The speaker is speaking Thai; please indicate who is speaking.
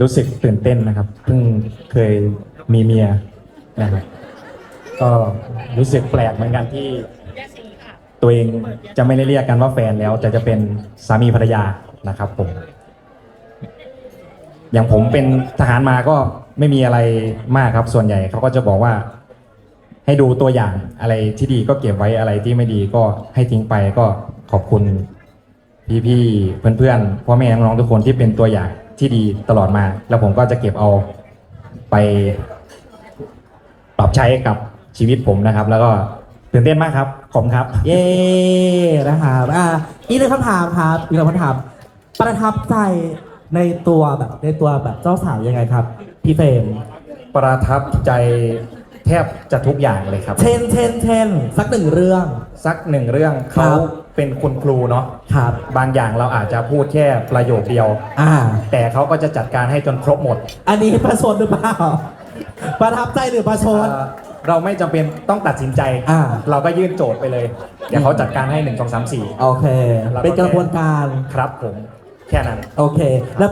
Speaker 1: รู้สึกตื่นเต้นนะครับ เพิ่งเคยมีเมียนะครับก็รู้สึกแปลกเหมือนกันที่ ตัวเองจะไม่ได้เรียกกันว่าแฟนแล้วแต่จะเป็นสามีภรรยานะครับผม อย่างผมเป็นทหารมาก็ไม่มีอะไรมากครับ ส่วนใหญ่เขาก็จะบอกว่า ให้ดูตัวอย่างอะไรที่ดีก็เก็บไว้อะไรที่ไม่ดีก็ให้ทิ้งไปก็ขอบคุณพี่ๆเพื่อนๆพ่อแม่น้องๆทุกคนที่เป็นตัวอย่าง ที่ดีตลอดมา แล้วผมก็จะเก็บเอาไปปรับใช้กับชีวิตผมนะครับ แล้วก็ตื่นเต้นมากครับ ขอบคุณครับ
Speaker 2: เย้นะครับอ่าอีกหนึ่งคำถามครับอีกหนึ่งคำถาม ประทับใจในตัวแบบในตัวแบบเจ้าสาวยังไงครับ พี่เฟรม
Speaker 1: ประทับใจแท บจะทุกอย่างเลยครับ
Speaker 2: เช่นเช่นเช่นสักหนึ่งเรื่อง
Speaker 1: สักหนึ่งเรื่อง
Speaker 2: ครั
Speaker 1: เขา
Speaker 2: บ
Speaker 1: เป็นคุณครูเนาะ
Speaker 2: ครับ
Speaker 1: บางอย่างเราอาจจะพูดแค่ประโยคเดียว
Speaker 2: อ่า
Speaker 1: แต่เขาก็จะจัดการให้จนครบหมด
Speaker 2: อันนี้ประชดหรือเปล่า ประทับใจหรือประชด
Speaker 1: เอ่อเราไม่จำเป็นต้องตัดสินใจ
Speaker 2: อ่า
Speaker 1: เราก็ยื่นโจทย์ไปเลย เดี๋ยวเขาจัดการให้หนึ่งสองสามสี่
Speaker 2: โอเค เป็นกระบวนการ
Speaker 1: ครับผมแค่นั้น
Speaker 2: โอเคแล้ว